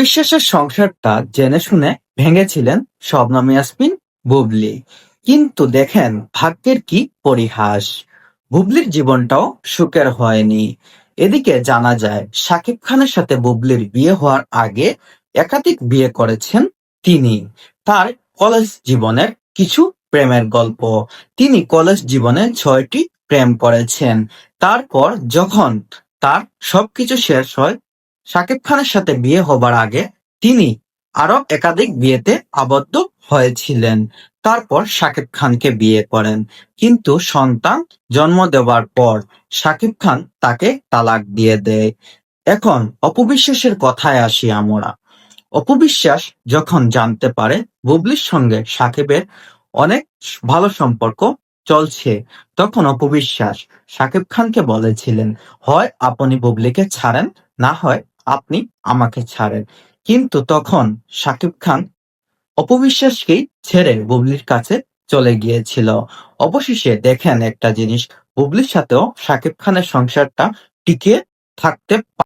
অপবিশ্বাসের সংসারটা জেনে শুনে ভেঙেছিলেন শবনম ইয়াসমিন বুবলি। কিন্তু দেখেন, ভাগ্যের কি পরিহাস। বুবলির জীবনটাও সুখের হয়নি। এদিকে জানা যায় শাকিব খানের সাথে বুবলির বিয়ে হওয়ার আগে একাধিক বিয়ে করেছেন তিনি। তার কলেজ জীবনের কিছু প্রেমের গল্প। তিনি কলেজ জীবনে ছয়টি প্রেম করেছেন। তারপর যখন তার সবকিছু শেষ হয় শাকিব খানের সাথে বিয়ে হবার আগে তিনি আরও একাধিক বিয়েতে আবদ্ধ হয়েছিলেন। তারপর শাকিব খানকে বিয়ে করেন। কিন্তু সন্তান জন্ম দেওয়ার পর শাকিব খান তাকে তালাক দিয়ে দেয়। এখন অপবিশ্বাসের কথায় আসি আমরা। অপবিশ্বাস যখন জানতে পারে বুবলির সঙ্গে সাকিবের অনেক ভালো সম্পর্ক চলছে, তখন অপবিশ্বাস সাকিব খানকে বলেছিলেন, হয়, আপনি বুবলিকে ছাড়েন, না হয় আপনি আমাকে ছাড়েন। কিন্তু তখন সাকিব খান অপবিশ্বাসকেই ছেড়ে বুবলির কাছে চলে গিয়েছিল। অবশেষে দেখেন একটা জিনিস, বুবলির সাথেও সাকিব খানের সংসারটা টিকে থাকতে